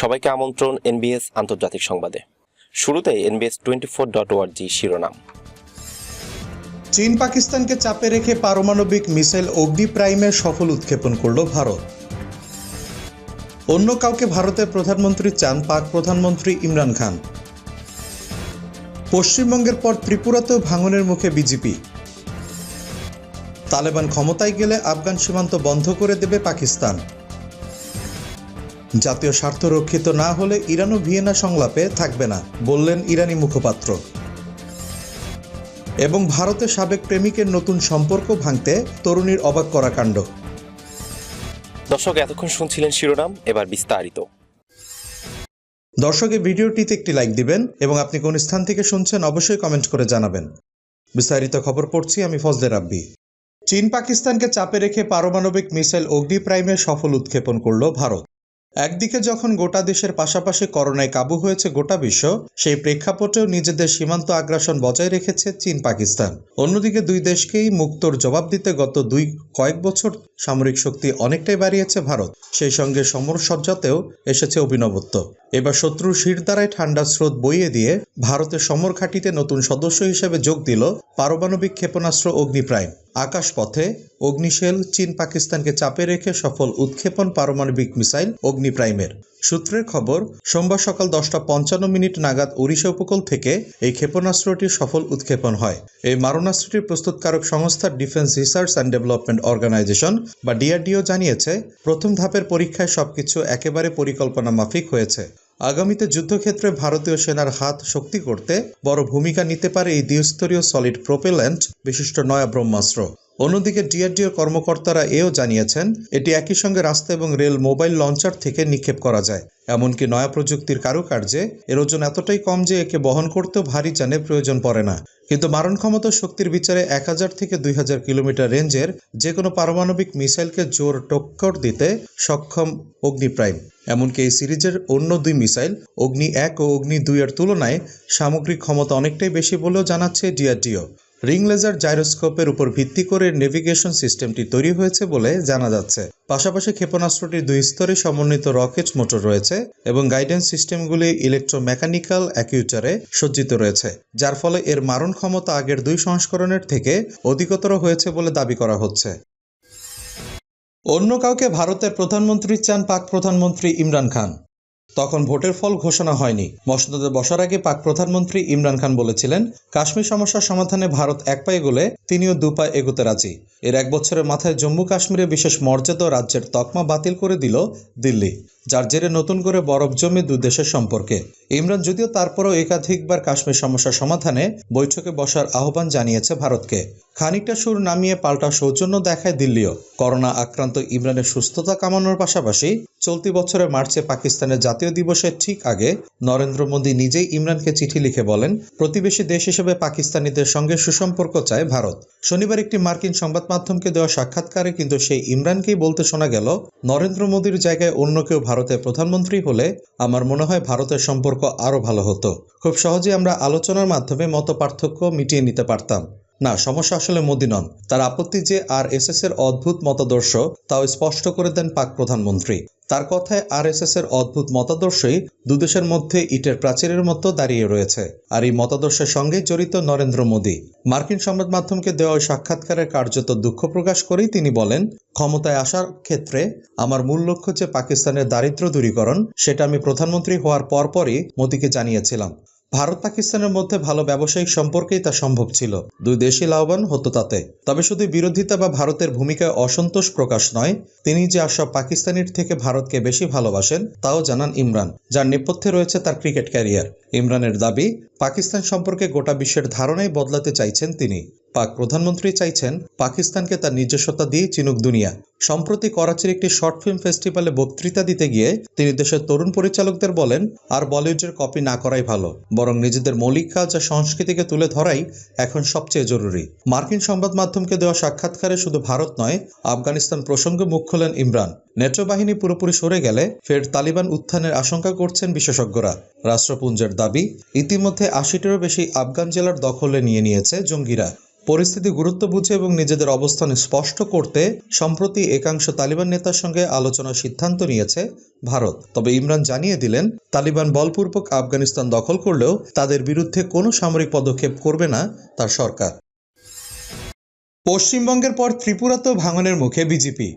সবাইকে আমন্ত্রণ এনবিএস আন্তর্জাতিক সংবাদে। শুরুতে এনবিএস টোয়েন্টি ফোর ডট ওয়ার্জি শিরোনাম। চীন পাকিস্তানকে চাপে রেখে পারমাণবিক মিসাইল অগ্নি প্রাইমের সফল উৎক্ষেপণ করল ভারত। অন্য কাউকে ভারতের প্রধানমন্ত্রী চান পাক প্রধানমন্ত্রী ইমরান খান। পশ্চিমবঙ্গের পর ত্রিপুরাতেও ভাঙনের মুখে বিজেপি। তালেবান ক্ষমতায় গেলে আফগান সীমান্ত বন্ধ করে দেবে পাকিস্তান। জাতীয় স্বার্থ রক্ষিত না হলে ইরান ও ভিয়েনা সংলাপে থাকবে না বললেন ইরানি মুখপাত্র। এবং ভারতের সাবেক প্রেমিকের নতুন সম্পর্ক ভাঙতে তরুণীর অবাক করা কাণ্ড। দর্শক এতক্ষণ শুনছিলেন শিরোনাম এবার বিস্তারিত। দর্শকের ভিডিওটিতে একটি লাইক দিবেন এবং আপনি কোন স্থান থেকে শুনছেন অবশ্যই কমেন্ট করে জানাবেন। বিস্তারিত খবর পড়ছি আমি ফজলে রাব্বি। চীন পাকিস্তানকে চাপে রেখে পারমাণবিক মিসাইল অগ্নি প্রাইমের সফল উৎক্ষেপণ করল ভারত। একদিকে যখন গোটা দেশের পাশাপাশি করোনায় কাবু হয়েছে গোটা বিশ্ব, সেই প্রেক্ষাপটেও নিজেদের সীমান্ত আগ্রাসন বজায় রেখেছে চীন পাকিস্তান। অন্যদিকে দুই দেশকেই মুক্তর জবাব দিতে গত দুই কয়েক বছর সামরিক শক্তি অনেকটাই বাড়িয়েছে ভারত। সেই সঙ্গে সমরসজ্জাতেও এসেছে অভিনবত্ব। এবার শত্রুর শিরদারায় ঠান্ডা স্রোত বইয়ে দিয়ে ভারতের সমর ঘাঁটিতে নতুন সদস্য হিসেবে যোগ দিল পারমাণবিক ক্ষেপণাস্ত্র অগ্নিপ্রাইম। আকাশপথে অগ্নিশেল চীন পাকিস্তানকে চাপে রেখে সফল উৎক্ষেপণ পারমাণবিক মিসাইল অগ্নিপ্রাইমের। সূত্রের খবর, সোমবার সকাল দশটা পঞ্চান্ন মিনিট নাগাদ ওড়িশা উপকূল থেকে এই ক্ষেপণাস্ত্রটির সফল উৎক্ষেপণ হয়। এই মারণাস্ত্রটির প্রস্তুতকারক সংস্থা defence research and development organisation বা ডিআরডিও জানিয়েছে, প্রথম ধাপের পরীক্ষায় সবকিছু একেবারে পরিকল্পনা মাফিক হয়েছে। আগামীতে যুদ্ধক্ষেত্রে ভারতীয় সেনার হাত শক্তি করতে বড় ভূমিকা নিতে পারে এই দ্বিস্তরীয় সলিড প্রোপেল্যান্ট বিশিষ্ট নয়া ব্রহ্মাস্ত্র। অন্যদিকে ডিআরডিও কর্মকর্তারা এও জানিয়েছেন, এটি একই সঙ্গে রাস্তা এবং রেল মোবাইল লঞ্চার থেকে নিক্ষেপ করা যায়। এমনকি নয়া প্রযুক্তির কারুকার্যে এর ওজন এতটাই কম যে একে বহন করতেও ভারী যানের প্রয়োজন পড়ে না। কিন্তু মারণ ক্ষমতা শক্তির বিচারে এক হাজার থেকে দুই হাজার কিলোমিটার রেঞ্জের যে কোনো পারমাণবিক মিসাইলকে জোর টক্কর দিতে সক্ষম অগ্নিপ্রাইম। এমনকি এই সিরিজের অন্য দুই মিসাইল, অগ্নি এক ও অগ্নি দুইয়ের তুলনায় সামগ্রিক ক্ষমতা অনেকটাই বেশি বলেও জানাচ্ছে ডিআরডিও। রিং লেজার জাইরোস্কোপের উপর ভিত্তি করে নেভিগেশন সিস্টেমটি তৈরি হয়েছে বলে জানা যাচ্ছে। পাশাপাশি ক্ষেপণাস্ত্রটির দুই স্তরে সমন্বিত রকেট মোটর রয়েছে এবং গাইডেন্স সিস্টেমগুলি ইলেকট্রোমেকানিক্যাল অ্যাকিউচারে সজ্জিত রয়েছে, যার ফলে এর মারণ ক্ষমতা আগের দুই সংস্করণের থেকে অধিকতর হয়েছে বলে দাবি করা হচ্ছে। অন্য কাউকে ভারতের প্রধানমন্ত্রী চান পাক প্রধানমন্ত্রী ইমরান খান। তখন ভোটের ফল ঘোষণা হয়নি। মসনদে বসার আগে পাক প্রধানমন্ত্রী ইমরান খান বলেছিলেন, কাশ্মীর সমস্যার সমাধানে ভারত এক পায়ে গেলে তিনিও দু পায়ে এগোতে রাজি। এর এক বছরের মাথায় জম্মু কাশ্মীরে বিশেষ মর্যাদা রাজ্যের তকমা বাতিল করে দিল দিল্লি। যার জেরে নতুন করে বরফ জমে দু দেশের সম্পর্কে। ইমরান যদিও তারপরও একাধিকবার কাশ্মীর সমস্যা সমাধানে বৈঠকে বসার আহ্বান জানিয়েছে ভারতকে। খানিকটা সুর নামিয়ে পাল্টা সৌজন্য দেখায় দিল্লিও। করোনা আক্রান্ত ইমরানের সুস্থতা কামানোর পাশাপাশি চলতি বছরের মার্চে পাকিস্তানের জাতীয় দিবসের ঠিক আগে নরেন্দ্র মোদী নিজেই ইমরানকে চিঠি লিখে বলেন, প্রতিবেশী দেশ হিসেবে পাকিস্তানিদের সঙ্গে সুসম্পর্ক চায় ভারত। শনিবার একটি মার্কিন সংবাদ মাধ্যমকে দেওয়া সাক্ষাৎকারে কিন্তু সেই ইমরানকেই বলতে শোনা গেল, নরেন্দ্র মোদীর জায়গায় অন্য কেউ ভারতের প্রধানমন্ত্রী হলে আমার মনে হয় ভারতের সম্পর্ক আরও ভালো হতো। খুব সহজে আমরা আলোচনার মাধ্যমে মত পার্থক্য মিটিয়ে নিতে পারতাম। না, সমস্যা আসলে মোদী নন। তার আপত্তি যে আর এস এর অদ্ভুত মতাদর্শ, তাও স্পষ্ট করে দেন পাক প্রধানমন্ত্রী। তার কথায় আর এর অদ্ভুত মতাদর্শই দুদেশের মধ্যে ইটের প্রাচীরের মতো দাঁড়িয়ে রয়েছে। আর এই মতাদর্শের সঙ্গে জড়িত নরেন্দ্র মোদী। মার্কিন সংবাদ মাধ্যমকে দেওয়া সাক্ষাৎকারের কার্যত দুঃখ প্রকাশ করেই তিনি বলেন, ক্ষমতায় আসার ক্ষেত্রে আমার মূল লক্ষ্য যে পাকিস্তানের দারিদ্র দূরীকরণ, সেটা আমি প্রধানমন্ত্রী হওয়ার পরপরই মোদীকে জানিয়েছিলাম। ভারত পাকিস্তানের মধ্যে ভালো ব্যবসায়িক সম্পর্কেই তা সম্ভব ছিল। দুই দেশই লাভবান হতো তাতে। তবে শুধু বিরোধিতা বা ভারতের ভূমিকায় অসন্তোষ প্রকাশ নয়, তিনি যে আসব পাকিস্তানির থেকে ভারতকে বেশি ভালোবাসেন, তাও জানান ইমরান, যার নেপথ্যে রয়েছে তার ক্রিকেট ক্যারিয়ার। ইমরানের দাবি, পাকিস্তান সম্পর্কে গোটা বিশ্বের ধারণাই বদলাতে চাইছেন তিনি। পাক প্রধানমন্ত্রী চাইছেন পাকিস্তানকে তার নিজস্বতা দিয়ে চিনুক দুনিয়া। সম্প্রতি করাচির একটি শর্ট ফিল্ম ফেস্টিভ্যালে বক্তৃতা দিতে গিয়ে তিনি দেশের তরুণ পরিচালকদের বলেন, আর বলিউডের কপি না করাই ভালো, বরং নিজেদের মৌলিক কাজ আর সংস্কৃতিকে তুলে ধরাই এখন সবচেয়ে জরুরি। মার্কিন সংবাদ মাধ্যমকে দেওয়া সাক্ষাৎকারে শুধু ভারত নয়, আফগানিস্তান প্রসঙ্গে মুখ খোলেন ইমরান। নেত্র বাহিনী পুরোপুরি সরে গেলে ফের তালিবান উত্থানের আশঙ্কা করছেন বিশেষজ্ঞরা। রাষ্ট্রপুঞ্জের দাবি, ইতিমধ্যে আশিটিরও বেশি আফগান জেলার দখলে নিয়ে নিয়েছে জঙ্গিরা। পরিস্থিতি গুরুত্ব বুঝে এবং নিজেদের অবস্থান স্পষ্ট করতে সম্প্রতি একাংশ তালিবান নেতার সঙ্গে আলোচনার সিদ্ধান্ত নিয়েছে ভারত। তবে ইমরান জানিয়ে দিলেন, তালিবান বলপূর্বক আফগানিস্তান দখল করলেও তাদের বিরুদ্ধে কোনো সামরিক পদক্ষেপ করবে না তার সরকার। পশ্চিমবঙ্গের পর ত্রিপুরাতেও ভাঙনের মুখে বিজেপি।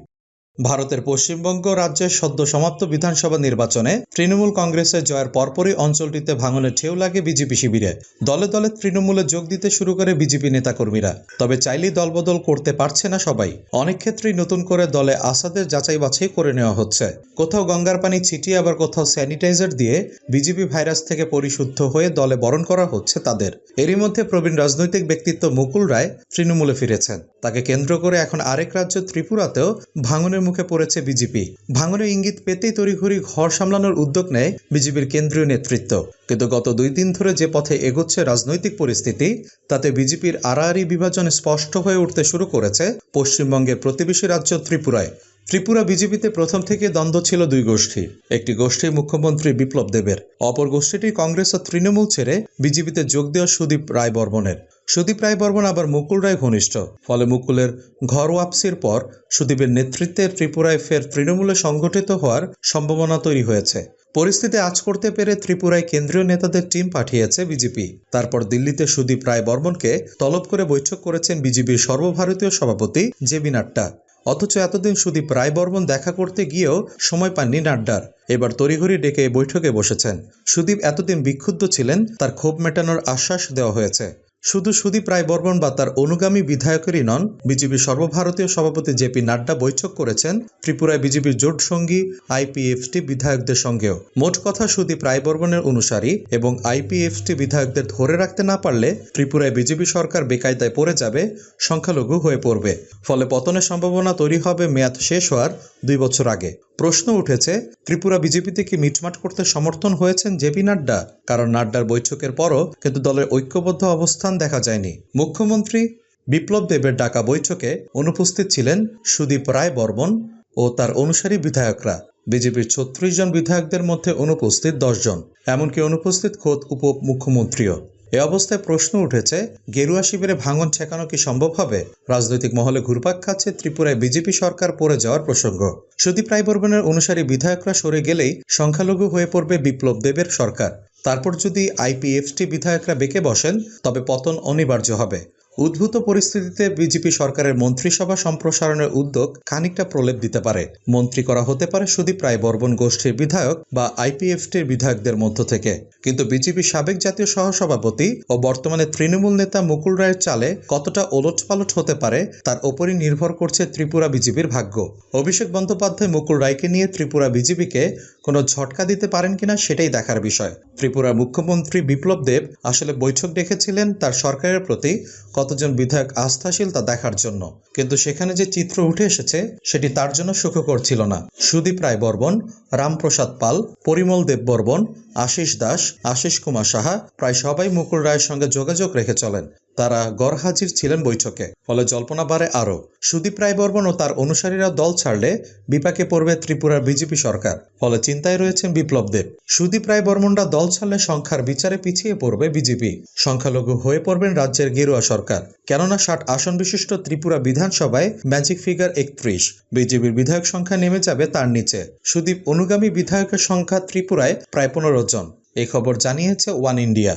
ভারতের পশ্চিমবঙ্গ রাজ্যের সদ্য সমাপ্ত বিধানসভা নির্বাচনে তৃণমূল কংগ্রেসের জয়ের পরপরই অঞ্চলটিতে ভাঙনের ঢেউ লাগে বিজেপি শিবিরে। দলে দলে তৃণমূলে যোগ দিতে শুরু করে বিজেপি নেতাকর্মীরা। তবে চাইলেই দলবদল করতে পারছে না সবাই। অনেক ক্ষেত্রেই নতুন করে দলে আসাদের যাচাই বাছাই করে নেওয়া হচ্ছে। কোথাও গঙ্গার পানি ছিটিয়ে আবার কোথাও স্যানিটাইজার দিয়ে বিজেপি ভাইরাস থেকে পরিশুদ্ধ হয়ে দলে বরণ করা হচ্ছে তাদের। এরই মধ্যে প্রবীণ রাজনৈতিক ব্যক্তিত্ব মুকুল রায় তৃণমূলে ফিরেছেন। তাকে কেন্দ্র করে এখন আরেক রাজ্য ত্রিপুরাতেও ভাঙনের মুখে পড়েছে বিজেপি। ভাঙনের ইঙ্গিত পেতেই তড়িঘড়ি ঘর সামলানোর উদ্যোগ নেয় বিজেপির কেন্দ্রীয় নেতৃত্ব। কিন্তু গত দুই দিন ধরে যে পথে এগোচ্ছে রাজনৈতিক পরিস্থিতি, তাতে বিজেপির আড়াআড়ি বিভাজন স্পষ্ট হয়ে উঠতে শুরু করেছে পশ্চিমবঙ্গের প্রতিবেশী রাজ্য ত্রিপুরায়। ত্রিপুরা বিজেপিতে প্রথম থেকে দ্বন্দ্ব ছিল দুই গোষ্ঠী। একটি গোষ্ঠী মুখ্যমন্ত্রী বিপ্লব দেবের, অপর গোষ্ঠীটি কংগ্রেস ও তৃণমূল ছেড়ে বিজেপিতে যোগ দেওয়া সুদীপ রায় বর্মনের সুদীপ রায় বর্মন আবার মুকুল রায় ঘনিষ্ঠ। ফলে মুকুলের ঘর ওয়াপসির পর সুদীপের নেতৃত্বে ত্রিপুরায় ফের তৃণমূলে সংগঠিত হওয়ার সম্ভাবনা তৈরি হয়েছে। পরিস্থিতি আজ করতে পেরে ত্রিপুরায় কেন্দ্রীয় নেতাদের টিম পাঠিয়েছে বিজেপি। তারপর দিল্লিতে সুদীপ রায় বর্মনকে তলব করে বৈঠক করেছেন বিজেপির সর্বভারতীয় সভাপতি জেবি নাড্ডা। অথচ এতদিন সুদীপ রায় বর্মন দেখা করতে গিয়েও সময় পাননি নাড্ডার। এবার তড়িঘড়ি ডেকে বৈঠকে বসেছেন। সুদীপ এতদিন বিক্ষুব্ধ ছিলেন, তার ক্ষোভ মেটানোর আশ্বাস দেওয়া হয়েছে। শুধু সুদীপ রায় বর্মন বা তার অনুগামী বিধায়কেরই নন, বিজেপির সর্বভারতীয় সভাপতি জেপি নাড্ডা বৈঠক করেছেন। ত্রিপুরায় বিজেপির জোট সঙ্গী, আইপিএফটি বিধায়কদের সঙ্গেও। মোট কথা সুদীপ রায় বর্মনের অনুসারী এবং আইপিএফটি বিধায়কদের ধরে রাখতে না পারলে ত্রিপুরায় বিজেপি সরকার বেকায়দায় পড়ে যাবে, সংখ্যালঘু হয়ে পড়বে। ফলে পতনের সম্ভাবনা তৈরি হবে মেয়াদ শেষ হওয়ার দুই বছর আগে। প্রশ্ন উঠেছে, ত্রিপুরা বিজেপিতে কি মিটমাট করতে সমর্থন হয়েছেন জেপি নাড্ডা? কারণ নাড্ডার বৈঠকের পরও কিন্তু দলের ঐক্যবদ্ধ অবস্থান দেখা যায়নি। মুখ্যমন্ত্রী বিপ্লব দেবের ডাকা বৈঠকে অনুপস্থিত ছিলেন সুদীপ রায় বর্মন ও তার অনুসারী বিধায়করা। বিজেপির ছত্রিশ জন বিধায়কদের মধ্যে অনুপস্থিত জন। এমনকি অনুপস্থিত খোদ উপ মুখ্যমন্ত্রীও এ অবস্থায় প্রশ্ন উঠেছে, গেরুয়া শিবিরে ভাঙন ঠেকানো কি সম্ভব হবে? রাজনৈতিক মহলে ঘুরপাক খাচ্ছে ত্রিপুরায় বিজেপি সরকার পড়ে যাওয়ার প্রসঙ্গ। সুদীপ রায়বর্মনের অনুসারী বিধায়করা সরে গেলেই সংখ্যালঘু হয়ে পড়বে বিপ্লব দেবের সরকার। তারপর যদি আইপিএফটি বিধায়করা বেঁকে বসেন, তবে পতন অনিবার্য হবে। উদ্ভূত পরিস্থিতিতে বিজেপি সরকারের মন্ত্রিসভা সম্প্রসারণের উদ্যোগ খানিকটা প্রলেপ দিতে পারে। মন্ত্রী করা হতে পারে সুদীপ রায় বর্মন গোষ্ঠীর বিধায়ক বা আইপিএফটির বিধায়কদের মধ্য থেকে। কিন্তু বিজেপি সাবেক জাতীয় সহসভাপতি ও বর্তমানে তৃণমূল নেতা মুকুল রায়ের চালে কতটা ওলটপালট হতে পারে তার ওপরই নির্ভর করছে ত্রিপুরা বিজেপির ভাগ্য। অভিষেক বন্দ্যোপাধ্যায় মুকুল রায়কে নিয়ে ত্রিপুরা বিজেপিকে কোনো ঝটকা দিতে পারেন কিনা সেটাই দেখার বিষয়। ত্রিপুরার মুখ্যমন্ত্রী বিপ্লব দেব আসলে বৈঠক ডেকেছিলেন তার সরকারের প্রতি কতজন বিধায়ক আস্থাশীল তা দেখার জন্য। কিন্তু সেখানে যে চিত্র উঠে এসেছে, সেটি তার জন্য সুখকর ছিল না। সুদীপ রায় বর্মন, রামপ্রসাদ পাল, পরিমল দেব বর্মন, আশিস দাস, আশিস কুমার সাহা প্রায় সবাই মুকুল রায়ের সঙ্গে যোগাযোগ রেখে চলেন। তারা গড়হাজির ছিলেন বৈঠকে। ফলে জল্পনা বাড়ে আরও। সুদীপ রায় বর্মন ও তার অনুসারীরা দল ছাড়লে বিপাকে পড়বে ত্রিপুরার বিজেপি সরকার। ফলে চিন্তায় রয়েছেন বিপ্লব দেব। সুদীপ রায় বর্মনরা দল ছাড়লে সংখ্যার বিচারে পিছিয়ে পড়বে বিজেপি। সংখ্যালঘু হয়ে পড়বেন রাজ্যের গেরুয়া সরকার। কেননা ষাট আসন বিশিষ্ট ত্রিপুরা বিধানসভায় ম্যাজিক ফিগার একত্রিশ। বিজেপির বিধায়ক সংখ্যা নেমে যাবে তার নিচে। সুদীপ অনুগামী বিধায়কের সংখ্যা ত্রিপুরায় প্রায় পনেরো জন। এই খবর জানিয়েছে ওয়ান ইন্ডিয়া।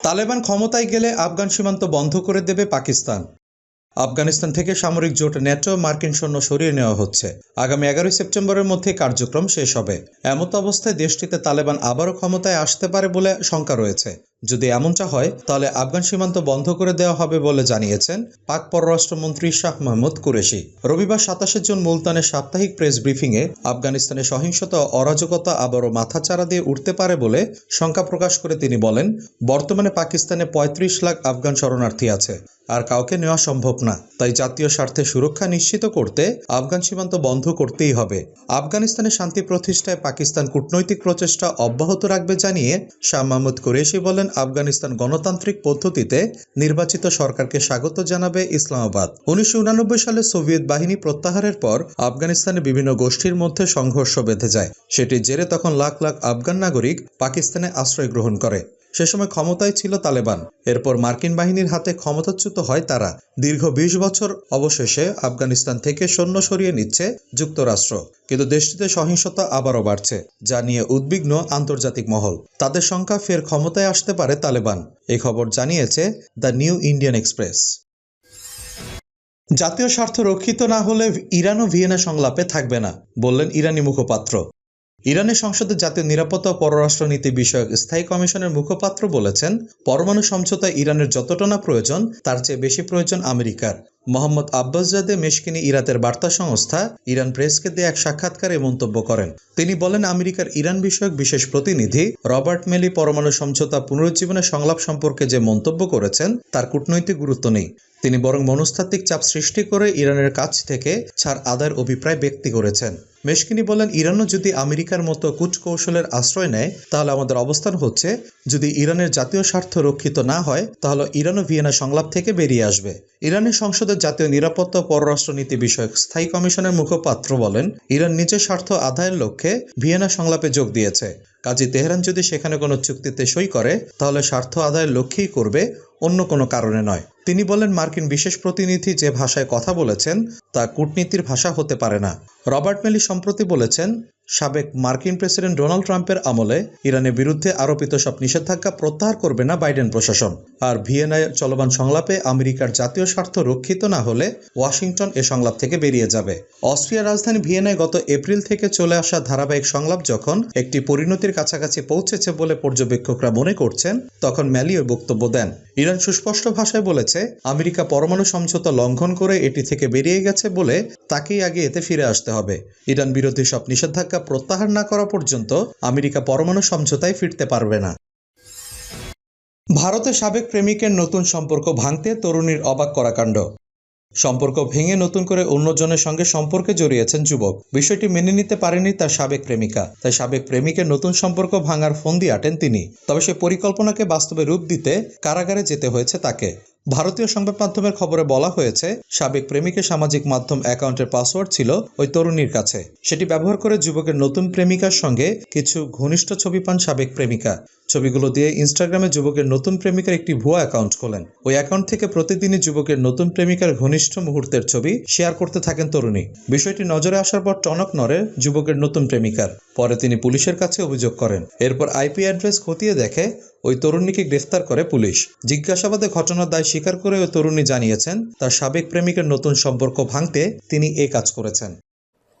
তালেবান ক্ষমতায় গেলে আফগান সীমান্ত বন্ধ করে দেবে পাকিস্তান। আফগানিস্তান থেকে সামরিক জোট ন্যাটো মার্কিন সৈন্য সরিয়ে নেওয়া হচ্ছে। আগামী এগারোই সেপ্টেম্বরের মধ্যে কার্যক্রম শেষ হবে। এমত অবস্থায় দেশটিতে তালেবান আবারও ক্ষমতায় আসতে পারে বলে শঙ্কা রয়েছে। যদি এমনটা হয়, তাহলে আফগান সীমান্ত বন্ধ করে দেওয়া হবে বলে জানিয়েছেন পাক পররাষ্ট্রমন্ত্রী শাহ মাহমুদ কুরেশি। রবিবার সাতাশে জুন মুলতানের সাপ্তাহিক প্রেস ব্রিফিংয়ে আফগানিস্তানের সহিংসতা, অরাজকতা আবারও মাথাচাড়া দিয়ে উঠতে পারে বলে শঙ্কা প্রকাশ করে তিনি বলেন, বর্তমানে পাকিস্তানে পঁয়ত্রিশ লাখ আফগান শরণার্থী আছে আর কাউকে নেওয়া সম্ভব না। তাই জাতীয় স্বার্থে সুরক্ষা নিশ্চিত করতে আফগান সীমান্ত বন্ধ করতেই হবে। আফগানিস্তানে শান্তি প্রতিষ্ঠায় পাকিস্তান কূটনৈতিক প্রচেষ্টা অব্যাহত রাখবে জানিয়ে শাহ মাহমুদ কুরেশি বলেন আফগানিস্তান গণতান্ত্রিক পদ্ধতিতে নির্বাচিত সরকারকে স্বাগত জানাবে ইসলামাবাদ। উনিশশো সালে সোভিয়েত বাহিনী প্রত্যাহারের পর আফগানিস্তানে বিভিন্ন গোষ্ঠীর মধ্যে সংঘর্ষ বেঁধে যায়। সেটির জেরে তখন লাখ লাখ আফগান নাগরিক পাকিস্তানে আশ্রয় গ্রহণ করে। সে সময় ক্ষমতায় ছিল তালেবান। এরপর মার্কিন বাহিনীর হাতে ক্ষমতাচ্যুত হয় তারা। দীর্ঘ বিশ বছর অবশেষে আফগানিস্তান থেকে সৈন্য সরিয়ে নিচ্ছে যুক্তরাষ্ট্র। কিন্তু দেশটিতে সহিংসতা আবারও বাড়ছে, যা নিয়ে উদ্বিগ্ন আন্তর্জাতিক মহল। তাদের সংখ্যা ফের ক্ষমতায় আসতে পারে তালেবান। এই খবর জানিয়েছে দ্য নিউ ইন্ডিয়ান এক্সপ্রেস। জাতীয় স্বার্থ রক্ষিত না হলে ইরান ও ভিয়েনা সংলাপে থাকবে না, বললেন ইরানি মুখপাত্র। ইরানের সংসদে জাতীয় নিরাপত্তা ও পররাষ্ট্রনীতি বিষয়ক স্থায়ী কমিশনের মুখপাত্র বলেছেন, পরমাণু সমঝোতায় ইরানের যতটা না প্রয়োজন, তার চেয়ে বেশি প্রয়োজন আমেরিকার। মোহাম্মদ আব্বাসজাদে মেশকিনি ইরাতের বার্তা সংস্থা ইরান প্রেসকে দিয়ে এক সাক্ষাৎকারে মন্তব্য করেন। তিনি বলেন, আমেরিকার ইরান বিষয়ক বিশেষ প্রতিনিধি রবার্ট মেলি পরমাণু সমঝোতা পুনরুজ্জীবনের সংলাপ সম্পর্কে যে মন্তব্য করেছেন, তার কূটনৈতিক গুরুত্ব নেই। তিনি বরং মনস্তাত্ত্বিক চাপ সৃষ্টি করে ইরানের কাছ থেকে ছাড় আদায়ের অভিপ্রায় ব্যক্তি করেছেন। মেশকিনি বলেন, ইরানও যদি আমেরিকার মতো কূটকৌশলের আশ্রয় নেয়, তাহলে আমাদের অবস্থান হচ্ছে, যদি ইরানের জাতীয় স্বার্থ রক্ষিত না হয়, তাহলে ইরানও ভিয়েনা সংলাপ থেকে বেরিয়ে আসবে। ইরানের সংসদের জাতীয় নিরাপত্তা পররাষ্ট্রনীতি বিষয়ক স্থায়ী কমিশনের মুখপাত্র বলেন, ইরান নিজের স্বার্থ আদায়ের লক্ষ্যে ভিয়েনা সংলাপে যোগ দিয়েছে। কাজী তেহরান যদি সেখানে কোনো চুক্তিতে সই করে, তাহলে স্বার্থ আদায়ের লক্ষ্যেই করবে অন্য কোনো কারণে নয়। তিনি বলেন, মার্কিন বিশেষ প্রতিনিধি যে ভাষায় কথা বলেছেন, তা কূটনীতির ভাষা হতে পারে না। রবার্ট মেলি সম্প্রতি বলেছেন সাবেক মার্কিন প্রেসিডেন্ট ডোনাল্ড ট্রাম্পের আমলে ইরানের বিরুদ্ধে আরোপিত সব নিষেধাজ্ঞা প্রত্যাহার করবে না বাইডেন প্রশাসন। আর ভিয়েনায় চলমান সংলাপে আমেরিকার জাতীয় স্বার্থ রক্ষিত না হলে ওয়াশিংটন এ সংলাপ থেকে বেরিয়ে যাবে। অস্ট্রিয়ার রাজধানী ভিয়েনায় গত এপ্রিল থেকে চলে আসা ধারাবাহিক সংলাপ যখন একটি পরিণতির কাছাকাছি পৌঁছেছে বলে পর্যবেক্ষকরা মনে করছেন, তখন ম্যালি ওই বক্তব্য দেন। ইরান সুস্পষ্ট ভাষায় বলেছে, আমেরিকা পরমাণু সমঝোতা লঙ্ঘন করে এটি থেকে বেরিয়ে গেছে বলে তাকেই আগে এতে ফিরে আসতে হবে। ইরান বিরোধী সব নিষেধাজ্ঞা প্রত্যাহার না করা পর্যন্ত আমেরিকা পরমাণু সমঝোতায় ফিরতে পারবে না। ভারতের সাবেক প্রেমিকের নতুন সম্পর্ক ভাঙতে তরুণীর অবাক করা কাণ্ড সম্পর্ক ভেঙে নতুন করে অন্যজনের সঙ্গে সম্পর্কে জড়িয়েছেন যুবক। বিষয়টি মেনে নিতে পারেনি তার সাবেক প্রেমিকা। তাই সাবেক প্রেমিকের নতুন সম্পর্ক ভাঙার ফন্দি আটেন তিনি। তবে সে পরিকল্পনাকে বাস্তবে রূপ দিতে কারাগারে যেতে হয়েছে তাকে। ভারতীয় সংবাদ মাধ্যমের খবরে বলা হয়েছে, সাবেক প্রেমিকের সামাজিক মাধ্যম অ্যাকাউন্টের পাসওয়ার্ড ছিল ওই তরুণীর কাছে। সেটি ব্যবহার করে যুবকের নতুন প্রেমিকার সঙ্গে কিছু ঘনিষ্ঠ ছবি পান সাবেক প্রেমিকা। ছবিগুলো দিয়ে ইনস্টাগ্রামে যুবকের নতুন প্রেমিকার একটি ভুয়া অ্যাকাউন্ট খোলেন। ওই অ্যাকাউন্ট থেকে প্রতিদিনই যুবকের নতুন প্রেমিকার ঘনিষ্ঠ মুহূর্তের ছবি শেয়ার করতে থাকেন তরুণী। বিষয়টি নজরে আসার পর টনক নড়ে যুবকের নতুন প্রেমিকার। পরে তিনি পুলিশের কাছে অভিযোগ করেন। এরপর আইপি অ্যাড্রেস খতিয়ে দেখে ওই তরুণীকে গ্রেফতার করে পুলিশ। জিজ্ঞাসাবাদে ঘটনার দায় স্বীকার করে ওই তরুণী জানিয়েছেন, তার সাবেক প্রেমিকের নতুন সম্পর্ক ভাঙতে তিনি এ কাজ করেছেন।